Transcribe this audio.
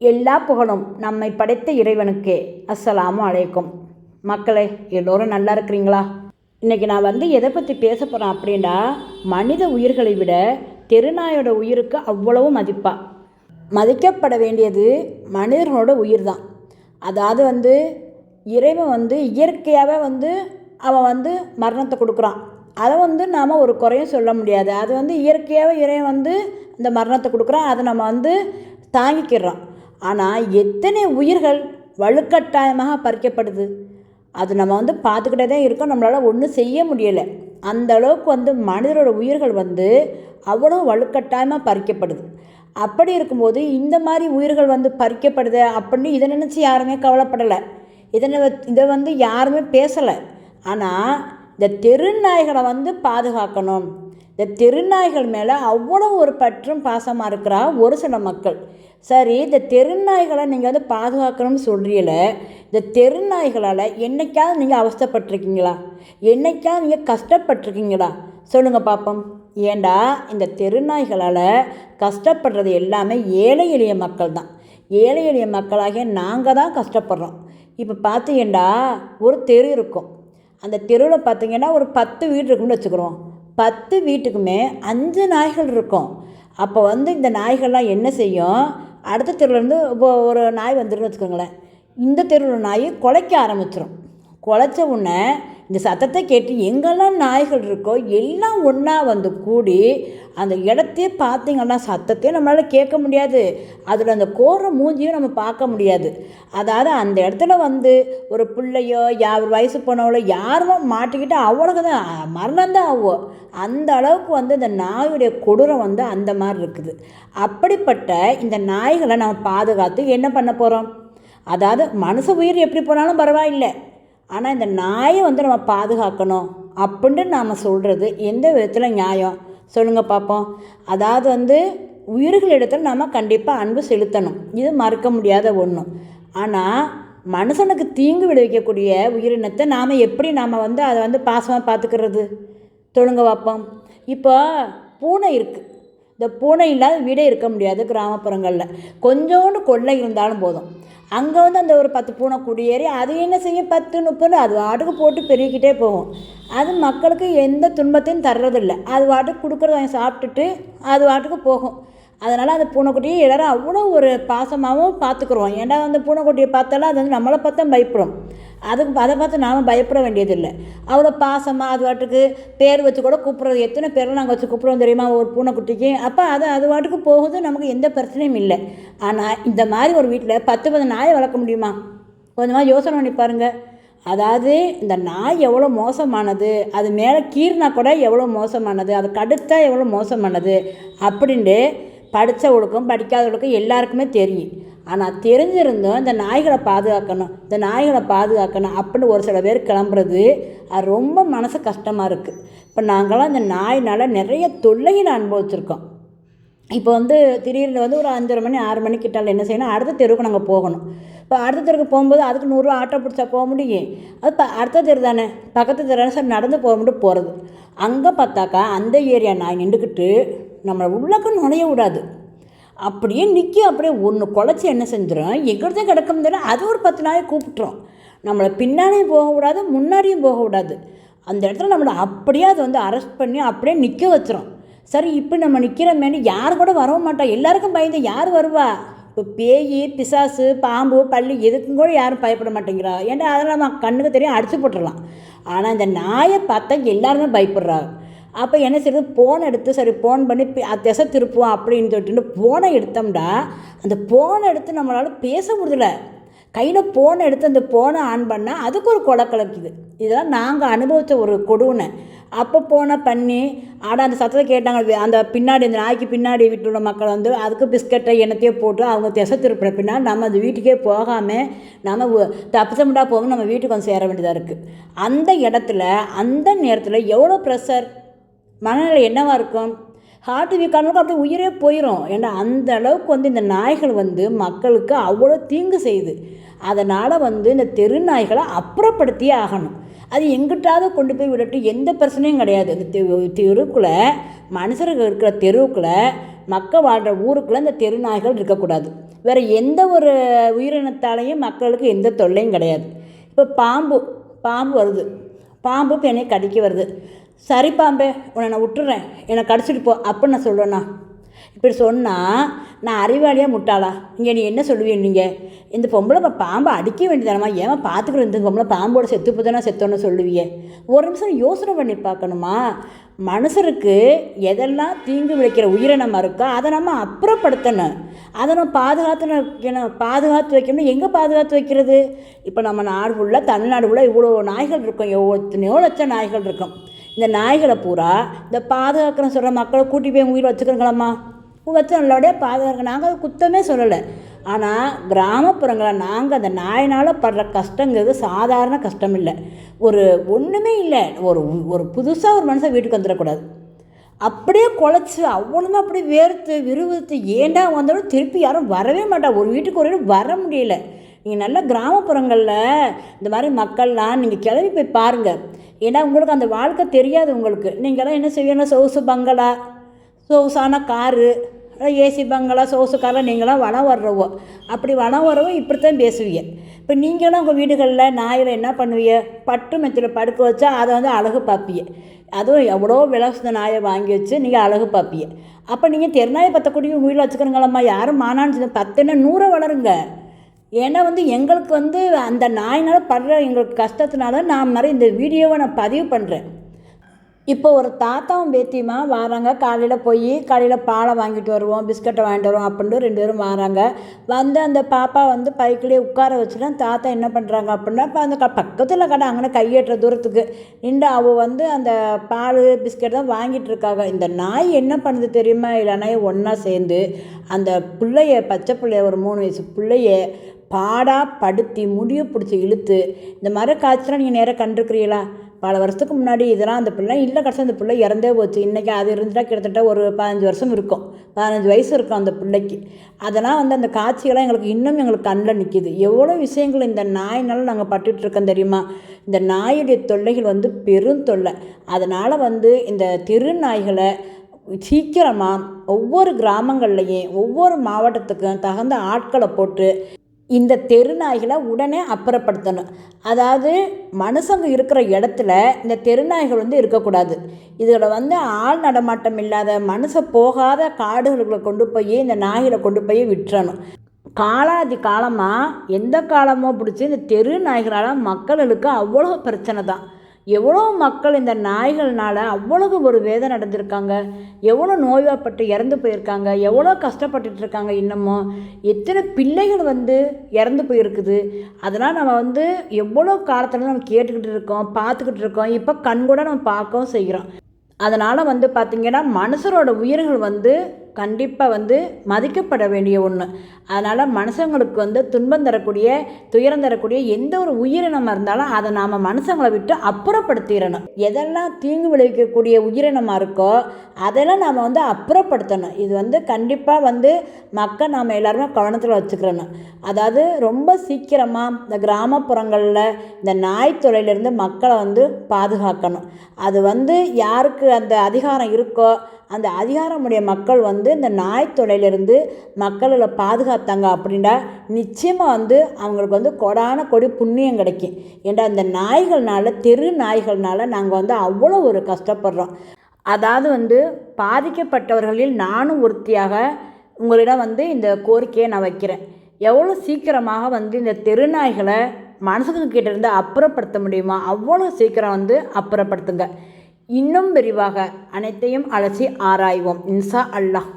எல்லா புகழும் நம்மை படைத்த இறைவனுக்கே. அஸ்ஸலாமு அலைக்கும். மக்களே எல்லோரும் நல்லா இருக்கிறீங்களா? இன்றைக்கி நான் வந்து எதை பற்றி பேச போகிறேன் அப்படின்னா மனித உயிர்களை விட தெருநாயோட உயிருக்கு அவ்வளவு மதிப்பா. மதிக்கப்பட வேண்டியது மனிதர்களோட உயிர் தான் அதாவது வந்து இறைவன் வந்து இயற்கையாகவே வந்து அவன் வந்து மரணத்தை கொடுக்குறான். அதை வந்து நாம் ஒரு குறையும் சொல்ல முடியாது. அது வந்து இயற்கையாகவே இறைவன் வந்து இந்த மரணத்தை கொடுக்குறான். அதை நம்ம வந்து தாங்கிக்கிறோம். ஆனால் எத்தனை உயிர்கள் வலுக்கட்டாயமாக பறிக்கப்படுது? அது நம்ம வந்து பார்த்துக்கிட்டே தான் இருக்கோம். நம்மளால் ஒன்றும் செய்ய முடியலை. அந்த அளவுக்கு வந்து மனிதரோட உயிர்கள் வந்து அவ்வளோ வலுக்கட்டாயமாக பறிக்கப்படுது. அப்படி இருக்கும்போது இந்த மாதிரி உயிர்கள் வந்து பறிக்கப்படுது அப்படின்னு இதை நினச்சி யாருமே கவலைப்படலை. இதனை வ- இதை வந்து யாருமே பேசலை. ஆனால் இந்த தெருநாய்களை வந்து பாதுகாக்கணும். இந்த தெருநாய்கள் மேலே அவ்வளோ ஒரு பற்றும் பாசமாக இருக்கிறா ஒரு சில மக்கள். சரி இந்த தெருநாய்களை நீங்கள் வந்து பாதுகாக்கணும்னு சொல்கிறீல இந்த தெருநாய்களால் என்னைக்காவது நீங்கள் அவஸ்தைப்பட்டிருக்கீங்களா? என்னைக்காவது நீங்கள் கஷ்டப்பட்டிருக்கீங்களா? சொல்லுங்கள் பார்ப்போம் ஏண்டா இந்த தெருநாய்களால் கஷ்டப்படுறது எல்லாமே ஏழை எளிய மக்கள் தான். ஏழை எளிய மக்களாகிய நாங்கள் தான் கஷ்டப்படுறோம். இப்போ பார்த்தீங்கன்னா ஒரு தெரு இருக்கும். அந்த தெருவில் பார்த்தீங்கன்னா ஒரு பத்து வீடு இருக்குன்னு வச்சுக்கிறோம். பத்து வீட்டுக்குமே அஞ்சு நாய்கள் இருக்கும். அப்போ வந்து இந்த நாய்கள்லாம் என்ன செய்யும்? அடுத்த தெருவிலேருந்து இப்போ ஒரு நாய் வந்துருன்னு வச்சுக்கோங்களேன். இந்த தெருவில் நாய் குலைக்க ஆரம்பிச்சிடும் குலைச்ச உடனே இந்த சத்தத்தை கேட்டு எங்கெல்லாம் நாய்கள் இருக்கோ எல்லாம் ஒன்றா வந்து கூடி அந்த இடத்தையே பார்த்தீங்கன்னா சத்தத்தையே நம்மளால் கேட்க முடியாது. அதில் அந்த கோர மூஞ்சியும் நம்ம பார்க்க முடியாது. அதாவது அந்த இடத்துல வந்து ஒரு பிள்ளையோ யார் வயசு போனவளோ யாருமோ மாட்டிக்கிட்டு அவ்வளோக்கு தான் மரணம் தான் ஆகும் அந்த அளவுக்கு வந்து இந்த நாயுடைய கொடூரம் வந்து அந்த மாதிரி இருக்குது. அப்படிப்பட்ட இந்த நாய்களை நம்ம பாதுகாத்து என்ன பண்ண போகிறோம் அதாவது மனுஷ உயிர் எப்படி போனாலும் பரவாயில்லை. ஆனால் இந்த நாயை வந்து நம்ம பாதுகாக்கணும் அப்படின்ட்டு நாம் சொல்கிறது எந்த விதத்தில் நியாயம்? சொல்லுங்கள் பார்ப்போம் அதாவது வந்து உயிர்களிடத்தில் நாம் கண்டிப்பாக அன்பு செலுத்தணும். இது மறுக்க முடியாத ஒன்று ஆனால் மனுஷனுக்கு தீங்கு விளைவிக்கக்கூடிய உயிரினத்தை நாம் எப்படி நாம் வந்து அதை வந்து பாசமாக பார்த்துக்கிறது தொழுங்க பார்ப்போம் இப்போ பூனை இருக்குது இந்த பூனை இல்லாத வீடே இருக்க முடியாது கிராமப்புறங்களில். கொஞ்சோண்டு கொள்ளை இருந்தாலும் போதும். அங்கே வந்து அந்த ஒரு பத்து பூனை குடியேறி அது என்ன செய்யும்? பத்து நுப்புன்னு அது வாட்டுக்கு போட்டு பெருகிக்கிட்டே போகும். அது மக்களுக்கு எந்த துன்பத்தையும் தர்றதில்லை. அது வாட்டுக்கு கொடுக்குறத வாங்கி சாப்பிட்டுட்டு அது வாட்டுக்கு போகும். அதனால் அந்த பூனைக்குட்டியை எல்லாரும் அவ்வளோ ஒரு பாசமாகவும் பார்த்துக்குறோம். ஏன்டா அந்த பூனைக்குட்டியை பார்த்தாலும் அது வந்து நம்மளை பார்த்தா பயப்படும். அதுக்கு அதை பார்த்து நாம் பயப்பட வேண்டியதில்லை. அவ்வளோ பாசமாக அது வாட்டுக்கு பேர் வச்சு கூட கூப்பிட்றது. எத்தனை பேரை நாங்கள் வச்சு கூப்பிட்றோம் தெரியுமா? ஒரு பூனைக்குட்டிக்கு. அப்போ அது அது வாட்டுக்கு போகுது. நமக்கு எந்த பிரச்சனையும் இல்லை. ஆனால் இந்த மாதிரி ஒரு வீட்டில் பத்து பத்து நாயை வளர்க்க முடியுமா? கொஞ்சமாக யோசனை பண்ணி பாருங்கள் அதாவது இந்த நாய் எவ்வளோ மோசமானது அது மேலே கீறினா கூட எவ்வளோ மோசமானது அது கடுத்தா எவ்வளோ மோசமானது அப்படின்ட்டு படித்தவளுக்கும் படிக்காதவளுக்கும் எல்லாருக்குமே தெரியும். ஆனால் தெரிஞ்சிருந்தும் இந்த நாய்களை பாதுகாக்கணும் இந்த நாய்களை பாதுகாக்கணும் அப்படின்னு ஒரு சில பேர் கிளம்புறது அது ரொம்ப மனசு கஷ்டமாக இருக்குது இப்போ நாங்களாம் இந்த நாயினால் நிறைய தொல்லையை நான் அனுபவிச்சிருக்கோம். இப்போ வந்து திடீர்னு வந்து ஒரு அஞ்சரை மணி ஆறு மணி கிட்டால என்ன செய்யணும் அடுத்த தெருவுக்கு நாங்கள் போகணும். இப்போ அடுத்த தெருவுக்கு போகும்போது அதுக்கு நூறுரூவா ஆட்டோ பிடிச்சா போக முடியும். அது இப்போ அடுத்த தெரு தானே பக்கத்து தெரு சார் நடந்து போக முடியும் போகிறது அங்கே பார்த்தாக்கா அந்த ஏரியா நாய் நின்றுக்கிட்டு நம்மளை உள்ளக்க நுழைய விடாது. அப்படியே நிற்கி அப்படியே ஒன்று குழச்சி என்ன செஞ்சிடும் எங்கிட்ட கிடக்கும் தெரியும் அது ஒரு பத்து நாயை கூப்பிட்டுரும். நம்மளை பின்னாடியும் போகக்கூடாது முன்னாடியும் போகக்கூடாது. அந்த இடத்துல நம்மளை அப்படியே அது வந்து அரெஸ்ட் பண்ணி அப்படியே நிற்க வச்சிரும். சரி இப்போ நம்ம நிற்கிறோமேனு யார் கூட வரவும் மாட்டோம் எல்லாருக்கும் பயந்து யார் வருவா? இப்போ பேய் பிசாசு பாம்பு பள்ளி எதுக்கும் கூட யாரும் பயப்பட மாட்டேங்கிறா. ஏன்னா அதெல்லாம் நம்ம கண்ணுக்கு தெரியும் அடிச்சு போட்டுடலாம். ஆனால் இந்த நாயை பார்த்தா எல்லாருமே பயப்படுறாங்க. அப்போ என்ன செய்யுது ஃபோன் எடுத்து சரி ஃபோன் பண்ணி திசை திருப்புவோம் அப்படின்னு சொல்லிட்டு ஃபோனை எடுத்தோம்டா அந்த ஃபோனை எடுத்து நம்மளால் பேச முடியல. கையில் ஃபோனை எடுத்து அந்த ஃபோனை ஆன் பண்ணால் அதுக்கு ஒரு கொலை கலக்குது. இதெல்லாம் நாங்கள் அனுபவித்த ஒரு கொடுனை அப்போ ஃபோனை பண்ணி ஆனால் அந்த சத்தத்தை கேட்டாங்க அந்த பின்னாடி அந்த நாய்க்கு பின்னாடி வீட்டில் உள்ள மக்கள் வந்து அதுக்கு பிஸ்கட்டை எண்ணத்தையோ போட்டு அவங்க திசை திருப்பின பின்னால் நம்ம அந்த வீட்டுக்கே போகாமல் நம்ம உ- போகும் போகாமல் நம்ம வீட்டுக்கு வந்து சேர வேண்டியதாக இருக்குது அந்த இடத்துல அந்த நேரத்தில் எவ்வளோ ப்ரெஷர் மனநிலை என்னவாக இருக்கும்? ஹார்ட் வீக்கானவங்க அப்படியே உயிரே போயிடும் ஏன்னா அந்த அளவுக்கு வந்து இந்த நாய்கள் வந்து மக்களுக்கு அவ்வளோ தீங்கு செய்யுது. அதனால் வந்து இந்த தெரு நாய்களை அப்புறப்படுத்தியே ஆகணும். அது எங்கிட்டாவது கொண்டு போய் விடட்டும் எந்த பிரச்சனையும் கிடையாது. இந்த தெருக்குள்ளே மனுஷர்கள் இருக்கிற தெருவுக்குள்ளே மக்கள் வாழ்கிற ஊருக்குள்ளே இந்த தெரு நாய்கள் இருக்கக்கூடாது. வேறு எந்த ஒரு உயிரினத்தாலையும் மக்களுக்கு எந்த தொல்லையும் கிடையாது. இப்போ பாம்பு பாம்பு வருது. பாம்பு இப்போ என்னை கடிக்க வருது. சரி பாம்பே உன்னை நான் விட்டுறேன். என்னை கடிச்சிட்டு போ அப்படின்னு நான் சொல்லுவேண்ணா இப்படி சொன்னால் நான் அறிவாளியாக முட்டாளா? இங்கே நீ என்ன சொல்லுவீங்க நீங்கள் இந்த பொம்பளை பாம்பை அடிக்க வேண்டியதானமா ஏன் பார்த்துக்கிறோம் இந்த பொம்பளை பாம்போட செத்து போதானா செத்தோன்னு சொல்லுவீங்க. ஒரு நிமிஷம் யோசனை பண்ணி பார்க்கணுமா? மனுஷருக்கு எதெல்லாம் தீங்கு விளைக்கிற உயிரினமாக இருக்கோ அதை நம்ம அப்புறப்படுத்தணும். அதை நம்ம பாதுகாத்து வைக்கணும் பாதுகாத்து வைக்கணும். எங்கே பாதுகாத்து வைக்கிறது? இப்போ நம்ம நாடு ஃபுல்லாக தமிழ்நாடு ஃபுல்லாக இவ்வளோ நாய்கள் இருக்கும். எவ்வளோ எத்தனையோ லட்சம் நாய்கள் இருக்கும். இந்த நாய்களை பூரா இந்த பாதுகாக்கிற சொல்கிற மக்களை கூட்டி போய் உயிர் வச்சுக்கிறோங்களாம்மா? வச்சு நல்லபடியாக பாதுகாக்க நாங்கள் அதை குத்தமே சொல்லலை. ஆனால் கிராமப்புறங்களில் நாங்கள் அந்த நாயினால் படுற கஷ்டங்கிறது சாதாரண கஷ்டம் இல்லை ஒரு ஒன்றுமே இல்லை. ஒரு ஒரு புதுசாக ஒரு மனுஷன் வீட்டுக்கு வந்துடக்கூடாது. அப்படியே குழச்சி அவ்வளோதான் அப்படியே வேர்த்து விறுவிறுத்து ஏண்டா வந்தாலும் திருப்பி யாரும் வரவே மாட்டா. ஒரு வீட்டுக்கு ஒரு வர முடியல. நீங்கள் நல்ல கிராமப்புறங்களில் இந்த மாதிரி மக்கள்லாம் நீங்கள் கிளம்பி போய் பாருங்கள் ஏன்னா உங்களுக்கு அந்த வாழ்க்கை தெரியாது உங்களுக்கு. நீங்களாம் என்ன செய்வீங்கன்னா சொகுசு பங்களா சொகுசான காரு ஏசி பங்களா சொகுசு காரில் நீங்களாம் வனம் வர்றவோ. அப்படி வனம் வரவோ இப்படித்தான் பேசுவீங்க. இப்போ நீங்களும் உங்கள் வீடுகளில் நாயில் என்ன பண்ணுவீங்க? பட்டு மெத்தில் படுக்க வச்சா அதை வந்து அழகு பார்ப்பீங்க அதுவும் எவ்வளோ விலசுந்த நாயை வாங்கி வச்சு நீங்கள் அழகு பார்ப்பீங்க அப்போ நீங்கள் தெருநாயை பற்றக்கூடிய உங்கள் வீட்டில் வச்சுக்கிறீங்களம்மா? யாரும் மானான்னு பத்துன்னா நூறை வளருங்க. ஏன்னா வந்து எங்களுக்கு வந்து அந்த நாயினால் படுற எங்களுக்கு கஷ்டத்தினால நான் மாதிரி இந்த வீடியோவை நான் பதிவு பண்ணுறேன் இப்போ ஒரு தாத்தாவும் பேத்தியுமா வராங்க. காலையில் போய் காலையில் பாலை வாங்கிட்டு வருவோம் பிஸ்கட்டை வாங்கிட்டு வருவோம் அப்படின்ட்டு ரெண்டு பேரும் வராங்க. வந்து அந்த பாப்பா வந்து பைக்கிலே உட்கார வச்சுட்டு தாத்தா என்ன பண்ணுறாங்க அப்படின்னா இப்போ அந்த க பக்கத்தில் கடை அங்கே கையேற்ற தூரத்துக்கு நின்று அவள் வந்து அந்த பால் பிஸ்கட் தான் வாங்கிட்டு இருக்காங்க. இந்த நாய் என்ன பண்ணுது தெரியுமா? இல்லை நாய் ஒன்றா சேர்ந்து அந்த பிள்ளைய பச்சை பிள்ளைய ஒரு மூணு வயசு பிள்ளைய பாடாக படுத்தி முடியை பிடிச்சி இழுத்து இந்த மாதிரி காய்ச்சலாம் நீங்கள் நேராக கண்டிருக்கிறீங்களா? பல வருஷத்துக்கு முன்னாடி இதெல்லாம் அந்த பிள்ளை இல்லை கடைசி அந்த பிள்ளை இறந்தே போச்சு. இன்றைக்கி அது இருந்துட்டால் கிட்டத்தட்ட ஒரு பதினஞ்சு வருஷம் இருக்கும். பதினஞ்சு வயசு இருக்கும் அந்த பிள்ளைக்கு. அதெல்லாம் வந்து அந்த காட்சிகள்லாம் எங்களுக்கு இன்னும் எங்களுக்கு கண்ணில் நிற்கிது எவ்வளோ விஷயங்கள் இந்த நாயினால் நாங்கள் பட்டுட்ருக்கோம் தெரியுமா? இந்த நாயுடைய தொல்லைகள் வந்து பெரும் தொல்லை. அதனால் வந்து இந்த தெரு நாய்களை சீக்கிரமாக ஒவ்வொரு கிராமங்கள்லையும் ஒவ்வொரு மாவட்டத்துக்கும் தகுந்த ஆட்களை போட்டு இந்த தெரு நாய்களை உடனே அப்புறப்படுத்தணும். அதாவது மனுஷங்க இருக்கிற இடத்துல இந்த தெருநாய்கள் வந்து இருக்கக்கூடாது. இதில் வந்து ஆள் நடமாட்டம் இல்லாத மனுஷன் போகாத காடுகளுக்குள்ள கொண்டு போய் இந்த நாய்களை கொண்டு போய் விட்டுறணும். காலாதி காலமாக எந்த காலமோ பிடிச்சி இந்த தெரு நாய்களால் மக்களுக்கு அவ்வளோ பிரச்சனை தான். எவ்வளோ மக்கள் இந்த நாய்கள்னால் அவ்வளவு ஒரு வேதனை நடந்திருக்காங்க எவ்வளோ நோய்வாப்பட்டு இறந்து போயிருக்காங்க? எவ்வளோ கஷ்டப்பட்டுட்டு இருக்காங்க இன்னமும்? எத்தனை பிள்ளைகள் வந்து இறந்து போயிருக்குது? அதனால் நம்ம வந்து எவ்வளோ காலத்தில் நம்ம கேட்டுக்கிட்டு இருக்கோம் பார்த்துக்கிட்டு இருக்கோம். இப்போ கண் கூட நம்ம பார்க்கவும் செய்கிறோம். அதனால் வந்து பார்த்திங்கன்னா மனுஷரோட உயிர்கள் வந்து கண்டிப்பாக வந்து மதிக்கப்பட வேண்டிய ஒன்று அதனால் மனுஷங்களுக்கு வந்து துன்பம் தரக்கூடிய துயரம் தரக்கூடிய எந்த ஒரு உயிரினமாக இருந்தாலும் அதை நாம் மனுஷங்களை விட்டு அப்புறப்படுத்திடணும். எதெல்லாம் தீங்கு விளைவிக்கக்கூடிய உயிரினமாக இருக்கோ அதெல்லாம் நாம் வந்து அப்புறப்படுத்தணும். இது வந்து கண்டிப்பாக வந்து மக்கள் நாம் எல்லாருமே கவனத்தில் வச்சுக்கிறணும். அதாவது ரொம்ப சீக்கிரமாக இந்த கிராமப்புறங்களில் இந்த நாய் தொலையிலேருந்து மக்களை வந்து பாதுகாக்கணும். அது வந்து யாருக்கு அந்த அதிகாரம் இருக்கோ அந்த அதிகாரமுடைய மக்கள் வந்து இந்த நாய் தொலையிலிருந்து மக்களை பாதுகாத்தாங்க அப்படின்னா நிச்சயமாக வந்து அவங்களுக்கு வந்து கொடான கொடி புண்ணியம் கிடைக்கும். ஏன்டா இந்த நாய்கள்னால தெரு நாய்கள்னால நாங்கள் வந்து அவ்வளோ ஒரு கஷ்டப்படுறோம். அதாவது வந்து பாதிக்கப்பட்டவர்களில் நானும் ஒருத்தியாக உங்களிடம் வந்து இந்த கோரிக்கையை நான் வைக்கிறேன். எவ்வளோ சீக்கிரமாக வந்து இந்த தெருநாய்களை மனசுக்கு கிட்டேருந்து அப்புறப்படுத்த முடியுமா? அவ்வளோ சீக்கிரம் வந்து அப்புறப்படுத்துங்க. இன்னும் விரிவாக அனைத்தையும் அலசி ஆராய்வோம். இன்சா அல்லாஹ்.